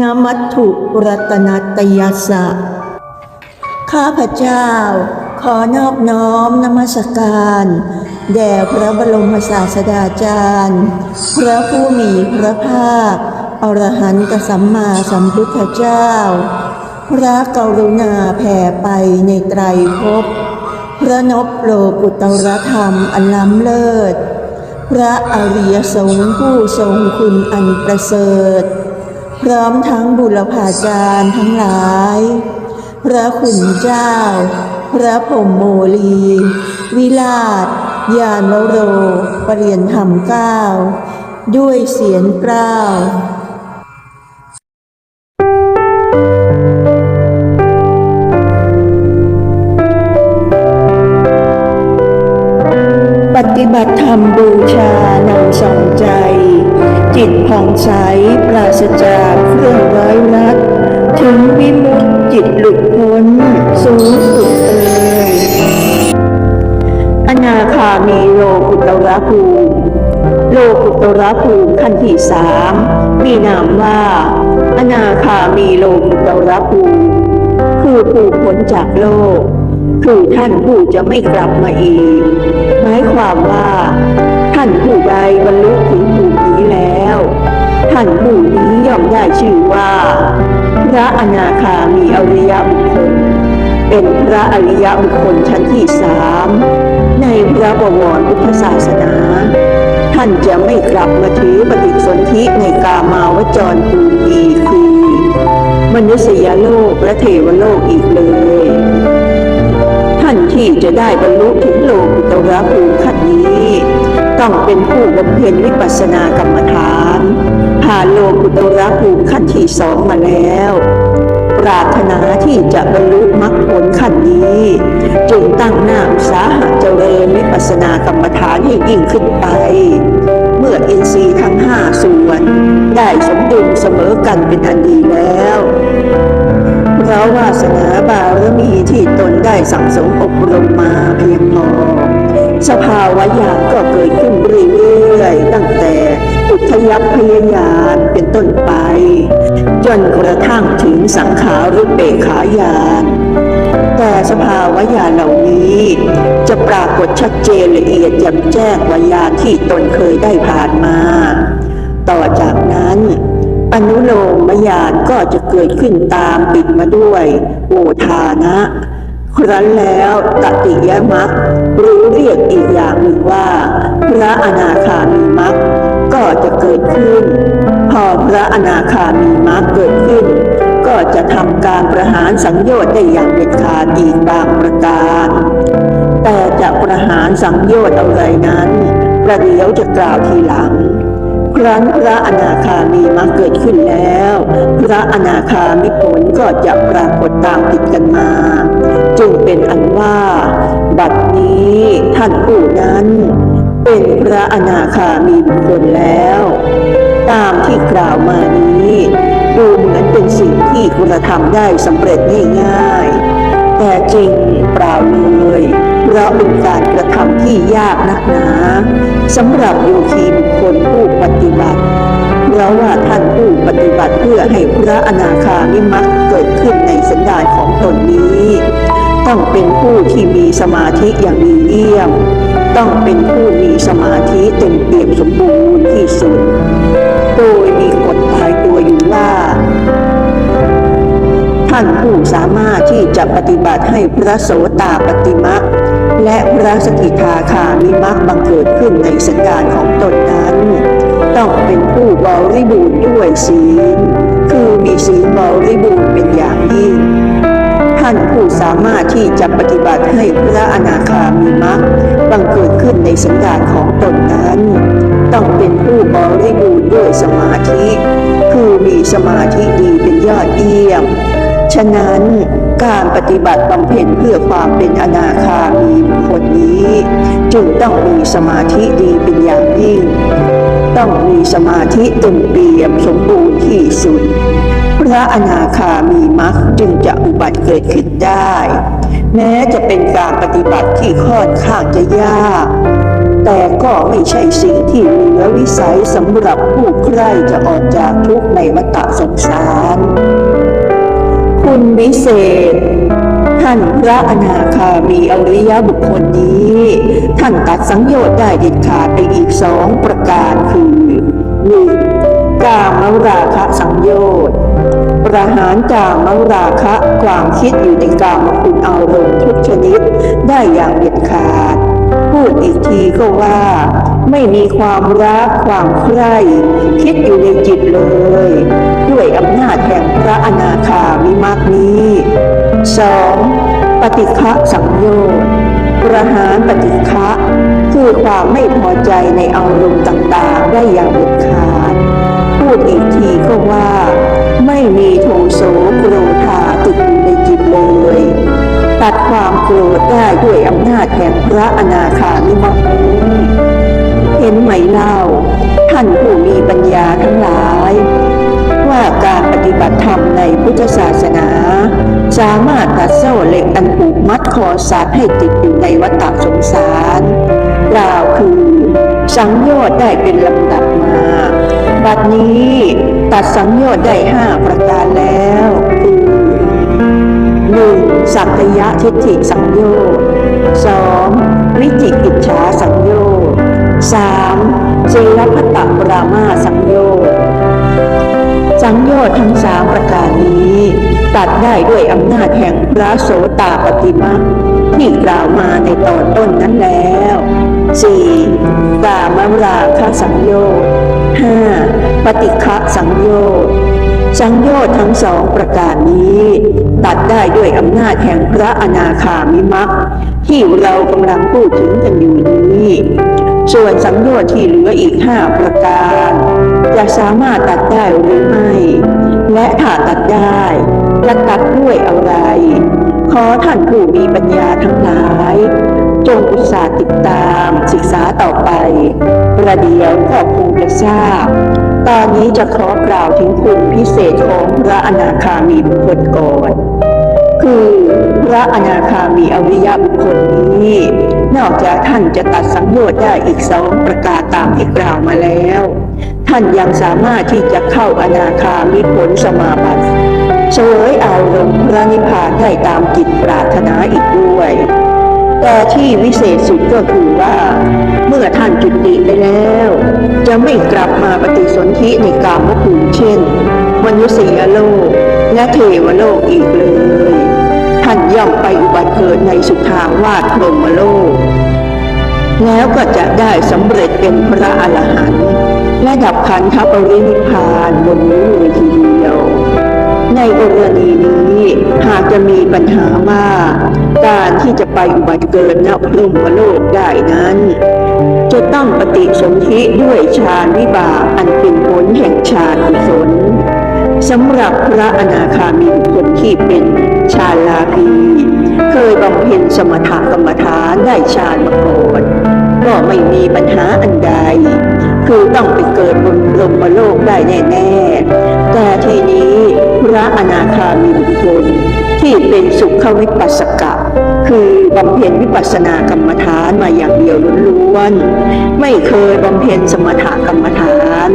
นมัตถุรัตนตยสะ ข้าพเจ้า ขอนอบน้อมนมัสการ แด่พระบรมศาสดาจารย์ พระผู้มีพระภาค อรหันตสัมมาสัมพุทธเจ้า พระกรุณาแผ่ไปในไตรภพ พระนบโลกุตรธรรมอันล้ำเลิศ พระอริยสงฆ์ผู้ทรงคุณอันประเสริฐ พร้อมทั้งบุรพาจารย์ทั้งหลาย พระคุณเจ้า พระพรหมโมลี วิลาศยานวโรปรเรียนธรรมเก้า ด้วยเสียงกล้าวปฏิบัติธรรมบูชานำสองใจ จิตผ่องใสปราศจากเครื่องร้อยรัดถึงวิมุตติจิตหลุดพ้นสูงสุดเอ่ยอนาคามีโลกุตระภูมิโลกุตระภูมิขั้นที่สามมีนามว่า อนาคามีโลกุตระภูมิคือผู้พ้นจากโลก คือท่านผู้จะไม่กลับมาอีก หมายความว่า ท่านผู้ใดบรรลุถึง แล้ว ท่านผู้นี้ย่อมได้ชื่อว่า พระอนาคามีอริยบุคคล เป็นพระอริยบุคคลชั้นที่สามในพระบวรพุทธศาสนา ท่านจะไม่กลับมาถือปฏิสนธิในกามาวจรภูมิอีกคือ มนุษยโลกและเทวโลกอีกเลย ท่านที่จะได้บรรลุถึงโลกุตระภูมิขั้นนี้ ต้องเป็นผู้บำเพ็ญวิปัสสนากรรมฐานผ่านโลกุตระภูมิขั้นที่สองมาแล้ว ปรารถนาที่จะบรรลุมรรคผลขั้นนี้ จึงตั้งหน้าอุตสาหะเจริญวิปัสสนากรรมฐานให้ยิ่งขึ้นไป เมื่ออินทรีย์ทั้งห้าส่วน ได้สมดุลเสมอกันเป็นอันดีแล้วเพราะวาสนาบารมีที่ตนได้สั่งสม สภาวะญาณก็เกิดขึ้นเรื่อยๆตั้งแต่อุทยพยญาณเป็นต้นไป จนกระทั่งถึงสังขารุเปขายานแต่สภาวะญาณเหล่านี้ จะปรากฏชัดเจนละเอียดแจ่มแจ้งกว่าญาณที่ตนเคยได้ผ่านมา ต่อจากนั้นอนุโลมญาณก็จะเกิดขึ้นตามปิดมาด้วยโอทานะ ครั้นแล้วตติยมักรือเรียกอีกอย่างหนึ่งว่า พระอนาคามีมักก็จะเกิดขึ้น พอพระอนาคามีมักเกิดขึ้น ก็จะทำการประหารสังโยชน์ได้อย่างเด็ดขาดอีกบางประการ แต่จะประหารสังโยชน์อะไรนั้น ประเดี๋ยวจะกล่าวทีหลังครั้นพระอนาคามีมาเกิดขึ้นแล้ว พระอนาคามิผลก็จะปรากฏตามติดกันมา จึงเป็นอันว่า บัดนี้ท่านผู้นั้น เป็นพระอนาคามีบุคคลแล้ว ตามที่กล่าวมานี้ ดูเหมือนเป็นสิ่งที่คุณธรรมได้สำเร็จง่ายๆ แต่จริงเปล่าเลยเพราะเป็นการกระทำที่ยากนักหนาสำหรับโยคีบุคคลผู้ปฏิบัติเพราะว่าท่านผู้ปฏิบัติเพื่อให้พระอนาคามิมักเกิดขึ้นในสันดานของตนนี้ ต้องเป็นผู้ที่มีสมาธิอย่างดีเยี่ยม ต้องเป็นผู้มีสมาธิเต็มเปี่ยมสมบูรณ์ที่สุด โดยมีกฎตายตัวอยู่ว่า ท่านผู้สามารถที่จะปฏิบัติให้พระโสตาปฏิมักและพระสกิทาคามิมักบังเกิดขึ้นในสันดานของตนนั้น ต้องเป็นผู้บริบูรณ์ด้วยศีล คือมีศีลบริบูรณ์เป็นอย่างยิ่งานผู้สามารถที่จะปฏิบัติให้พระอนาคามีมรรคบังเกิดขึ้นในสันดานของตนนั้น ต้องเป็นผู้บริบูรณ์ด้วยสมาธิ คือมีสมาธิดีเป็นยอดเยี่ยม ฉะนั้นการปฏิบัติบำเพ็ญเพื่อความเป็นอนาคามีคคลนี้ จึงต้องมีสมาธิดีเป็นอย่างยิ่ง ต้องมีสมาธิเต็มเปี่ยมสมบูรณ์ที่สุด ระอนาคามีมรรคจึงจะอุบัติเกิดขึ้นได้ แม้จะเป็นการปฏิบัติที่ค่อนข้างจะยาก แต่ก็ไม่ใช่สิ่งที่เหลือวิสัยสำหรับผู้ใคร่จะออกจากทุกข์ในวัฏสงสาร คุณวิเศษ ท่านพระอนาคามีอริยบุคคลนี้ ท่านตัดสังโยชน์ได้เด็ดขาดไปอีกสองประการคือหนึ่งกามราคะสังโยชน์ ประหารกามราคะ ความคิดอยู่ในกามคุณอารมณ์ทุกชนิด ได้อย่างเด็ดขาด พูดอีกทีก็ว่า ไม่มีความรักความใคร่คิดอยู่ในจิตเลย ด้วยอำนาจแห่งพระอนาคามิมักนี้สองปฏิฆะสังโยชน์ประหารปฏิฆะคือความไม่พอใจในอารมณ์ต่างๆ ได้อย่างเด็ดขาด พูดอีกทีก็ว่า ม่มีโทโสโกรธาติดอยู่ในจิตเลย ตัดความโกรธได้ด้วยอำนาจแห่งพระอนาคามิมักเห็นไหมเล่า ท่านผู้มีปัญญาทั้งหลาย ว่าการปฏิบัติธรรมในพุทธศาสนา สามารถตัดโซ่เหล็กอันผูกมัดคอสัตว์ให้ติดอยู่ในวัฏสงสารกล่าวคือ สังโยชน์ได้เป็นลำดับมา บัดนี้ ตัดสังโยชน์ได้ห้าประการแล้วคือหนึ่งสักยะทิฏฐิสังโยชน์สองวิจิกิจฉาสังโยชน์สามเจรพตะปรามาสังโยชน์สังโยชน์ทั้งสามประการนี้ ตัดได้ด้วยอำนาจแห่งพระโสตาปฏิมาที่กล่าวมาในตอนต้นนั้นแล้ว 4. กามราคะสังโยชน์ 5. ปฏิฆะสังโยชน์สังโยชน์ทั้งสองประการนี้ ตัดได้ด้วยอำนาจแห่งพระอนาคามิมักที่เรากำลังพูดถึงกันอยู่นี้ ส่วนสังโยชน์ที่เหลืออีกห้าประการ จะสามารถตัดได้หรือไม่ และถ้าตัดได้จะตัดด้วยอะไร ขอท่านผู้มีปัญญาทั้งหลายจงอุตส่าห์ติดตามศึกษาต่อไป ประเดี๋ยวก็คงจะทราบ ตอนนี้จะขอกล่าวถึงคุณพิเศษของพระอนาคามีบุคคลก่อน คือพระอนาคามีอริยบุคคลนี้ นอกจากท่านจะตัดสังโยชน์ได้อีกสองประการตามที่กล่าวมาแล้ว ท่านยังสามารถที่จะเข้าอนาคามิผลสมาบัติเสวยอารมณ์พระนิพพานได้ตามจิตปรารถนาอีกด้วย แต่ที่วิเศษสุดก็คือว่า เมื่อท่านจุติไปแล้ว จะไม่กลับมาปฏิสนธิในกามภูมิเช่น มนุษยโลกและเทวโลกอีกเลย ท่านย่อมไปอุบัติเกิดในสุทาวาสพรหมโลก แล้วก็จะได้สำเร็จเป็นพระอรหันต์และดับขันธปรินิพพานบนนี้เลยทีเดียว ในกรณีนี้าจะมีปัญหาว่าการที่จะไปอุบัติเกิดณพรมโลกได้นั้น จะต้องปฏิสนธิด้วยฌานวิบากอันเป็นผลแห่งฌานกุศลสำหรับพระอนาคามีบุคคลที่เป็นฌาลาภีเคยบำเพ็ญสมถกรรมฐานได้ฌานมาก่อนก็ไม่มีปัญหาอันใด คือต้องไปเกิดบนพรหมโลกได้แน่ ๆ แต่ทีนี้พระอนาคามีบุคคล ที่เป็นสุขวิปัสสกะ คือบำเพ็ญวิปัสสนากรรมฐานมาอย่างเดียวล้วนๆไม่เคยบำเพ็ญสมถกรรมฐาน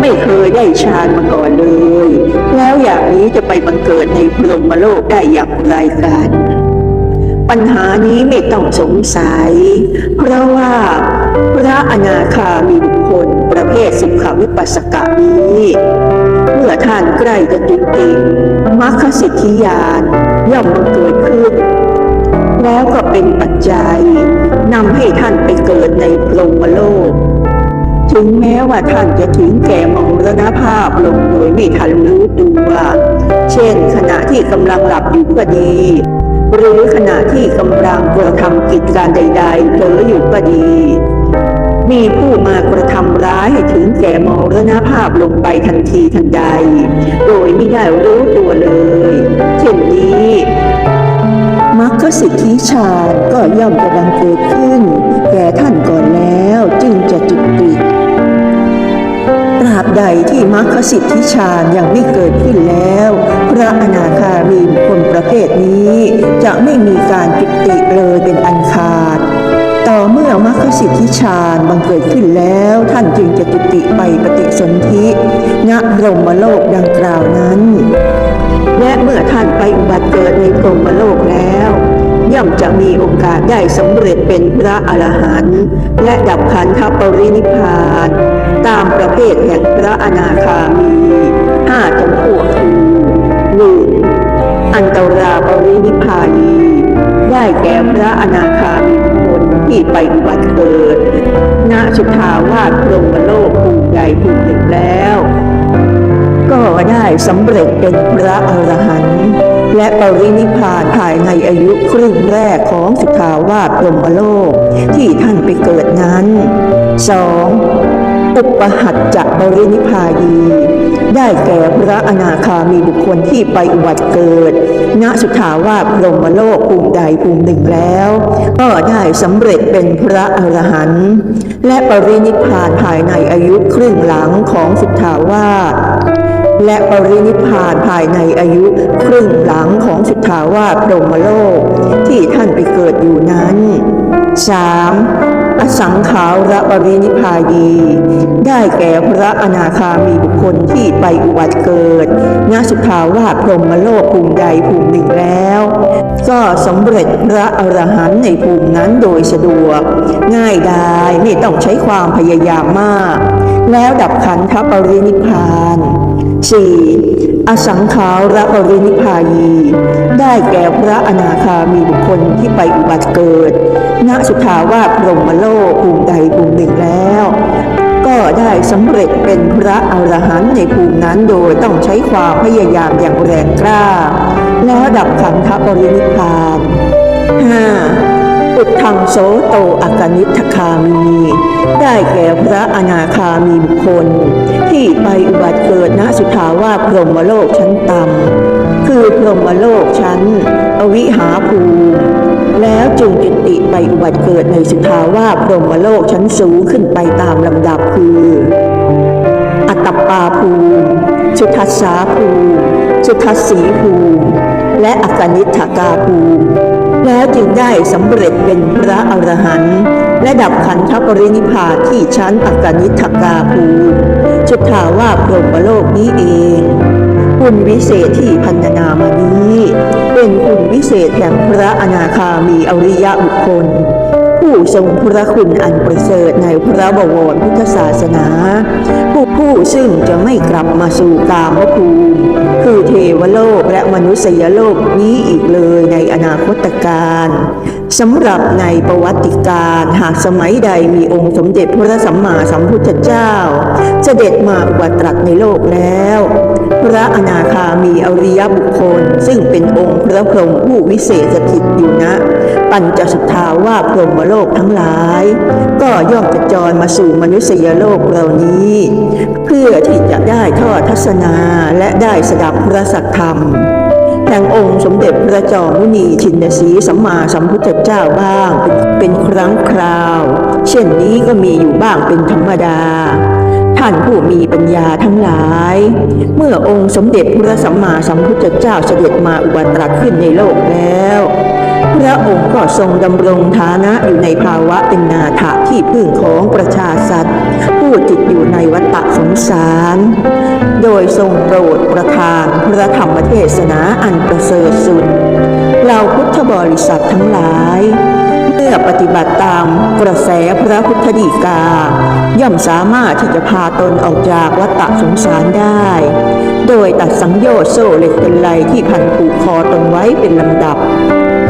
ไม่เคยได้ฌานมาก่อนเลย แล้วอย่างนี้จะไปบังเกิดในพรหมโลกได้อย่างไรกันปัญหานี้ไม่ต้องสงสัย เพราะว่าพระอนาคามีบุคคลประเภทสุขวิปัสสกะนี้ เมื่อท่าน ใกล้จะจุติมรรคสิทธิญาณย่อมเกิดขึ้น แล้วก็เป็นปัจจัยนำให้ท่านไปเกิดในพรหมโลก ถึงแม้ว่าท่านจะถึงแก่มรณภาพลงโดยไม่ทันรู้ตัวเช่น ขณะที่กำลังหลับอยู่ก็ดี หรือขณะที่กำลังกระทำกิจการใดๆเผลออยู่ก็ดี มีผู้มากระทำร้ายให้ถึงแก่มรณภาพลงไปทันทีทันใด โดยไม่ได้รู้ตัวเลย เช่นนี้มรรคสิทธิฌานก็ย่อมจะบังเกิดขึ้น แก่ท่านก่อนแล้วจึงจะจุติตราบใดที่มรรคสิทธิฌานยังไม่เกิดขึ้นแล้ว พระอนาคามีบุคคลประเภทนี้ จะไม่มีการจุติเลยเป็นอันขาด ต่อเมื่อมรรคสิทธิฌานบังเกิดขึ้นแล้วท่านจึงจะจุติไปปฏิสนธิณพรหมโลกดังกล่าวนั้น และเมื่อท่านไปอุบัติเกิดในพรหมโลกแล้ว ย่อมจะมีโอกาสได้สำเร็จเป็นพระอรหันต์และดับขันธปรินิพพานตามประเภทแห่งพระอนาคามีห้าจำพวกคือหนึ่งอันตราปรินิพพานีได้แก่พระอนาคาม ที่ไปอุบัติเกิด ณ สุทาวาสพรหมโลกภูมิใหญ่ภูมิหนึ่งแล้ว ก็ได้สำเร็จเป็นพระอรหันต์และปรินิพพานภายในอายุครึ่งแรกของสุทาวาสพรหมโลกที่ท่านไปเกิดนั้น 2. อุปหัตจะปรินิพพายี ได้แก่พระอนาคามีบุคคลที่ไปอุบัติเกิด ณสุทาวาสพรหมโลกภูมิใดภูมิหนึ่งแล้ว ก็ได้สำเร็จเป็นพระอรหันต์และปรินิพพานภายในอายุครึ่งหลังของสุทาวาสและปรินิพพานภายในอายุครึ่งหลังของสุทาวาสพรหมโลก ที่ท่านไปเกิดอยู่นั้น 3. อสังขาระปรินิพายี ได้แก่พระอนาคามีบุคคลที่ไปอุบัติเกิดณสุทธาวาพรหมโลกภูมิใดภูมิหนึ่งแล้ว ก็สำเร็จพระอรหันต์ในภูมินั้นโดยสะดวก ง่ายดายไม่ต้องใช้ความพยายามมาก แล้วดับขันธปรินิพพาน 4. อสังขาระปรินิพพายี ได้แก่พระอนาคามีบุคคลที่ไปอุบัติเกิด ณสุทาวาสพรหมโลกภูมิใดภูมิหนึ่งแล้ว ก็ได้สำเร็จเป็นพระอรหันต์ในภูมินั้นโดยต้องใช้ความพยายามอย่างแรงกล้า แล้วดับขันธปรินิพพาน 5. ังโสโตอากนิทคามี ได้แก่พระอนาคามีบุคคล ที่ไปอุบัติเกิดณสุทาวาพรหมโลกชั้นต่ำคือพรหมโลกชั้น อวิหาภูมิแล้วจึงจุติไปอุบัติเกิดในสุทาวาพรหมโลกชั้นสูงขึ้นไปตามลำดับคือ อัตตปาภูมิ สุทัสสาภูมิ สุทัสสีภูมิ และอกนิฐากาภูมิ ได้สำเร็จเป็นพระอรหันต์และดับขันธปรินิพพานที่ชั้นอากนิฐากาภูมิสุทธาวาพรหมโลกนี้เองคุณวิเศษที่พันนามานี้ เป็นคุณวิเศษแห่งพระอนาคามีอริยบุคคล ผู้ทรงพระคุณอันประเสริฐในพระบวรพุทธศาสนา ผู้ ซึ่งจะไม่กลับมาสู่กามภูมิ คือเทวโลกและมนุษยโลกนี้อีกเลยในอนาคตการ สำหรับในประวัติการหากสมัยใดมีองค์สมเด็จพระสัมมาสัมพุทธเจ้า เสด็จมาอุบัติตรัสในโลกแล้ว พระอนาคามีอริยบุคคล ซึ่งเป็นองค์พระพรหมผู้วิเศษสถิตอยู่ณปัญจสุทธาว่าพรหมโลกทั้งหลาย ก็ย่อมจะจรมาสู่มนุษยโลกเหล่านี้ เพื่อที่จะได้ทอดทัศนาและได้สดับพระสัทธรรม แห่งองค์สมเด็จพระจอมมุนีชินสีสัมมาสัมพุทธเจ้าบ้างเป็นครั้งคราว เช่นนี้ก็มีอยู่บ้างเป็นธรรมดา ท่านผู้มีปัญญาทั้งหลาย เมื่อองค์สมเด็จพระสัมมาสัมพุทธเจ้าเสด็จมาอุบัติขึ้นในโลกแล้ว ระองค์ก็ทรงดำรงฐานะอยู่ในภาวะเป็นนาถะที่พึ่งของประชาสัตว์ผู้ติดอยู่ในวัฏสงสาร โดยทรงโปรดประทานพระธรรมเทศนาอันประเสริฐสุดเราพุทธบริษัททั้งหลายเมื่อปฏิบัติตามกระแสพระพุทธดีกา ย่อมสามารถที่จะพาตนออกจากวัฏสงสารได้ โดยตัดสังโยชน์โซ่เหล็กเป็นไรที่พันผูกคอตนไว้เป็นลำดับ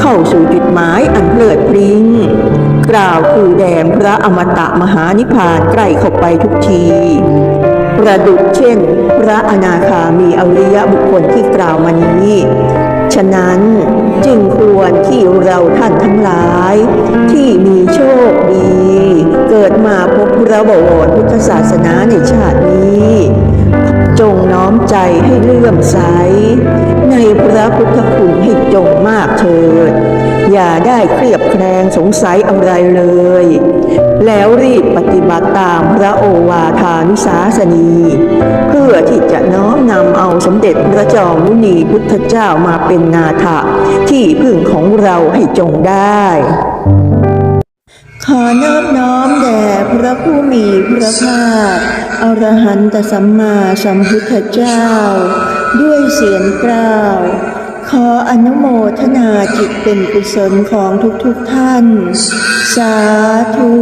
เข้าสู่จุดหมายอันเพลิดเพลิงกล่าวคือแดมพระอมตะมหานิพพานใกล้เข้าไปทุกทีประดุจเช่น พระอนาคามีอริยบุคคลที่กล่าวมานี้ ฉะนั้นจึงควรที่เราท่านทั้งหลาย ที่มีโชคดี เกิดมาพบพระบวรพุทธศาสนาในชาตินี้ งน้อมใจให้เลื่อมใส ในพระพุทธคุณให้จงมากเถิด อย่าได้เครียบแคลงสงสัยอะไรเลย แล้วรีบปฏิบัติตามพระโอวาทานุสาสนี เพื่อที่จะน้อมนำเอาสมเด็จพระจอมมุนีพุทธเจ้ามาเป็นนาถะที่พึ่งของเราให้จงได้ ขอนอบน้อมแด่พระผู้มีพระภาคอรหันตสัมมาสัมพุทธเจ้า ด้วยเสียงกล่าว ขออนุโมทนาจิตเป็นกุศลของทุกๆทท่าน สาธุ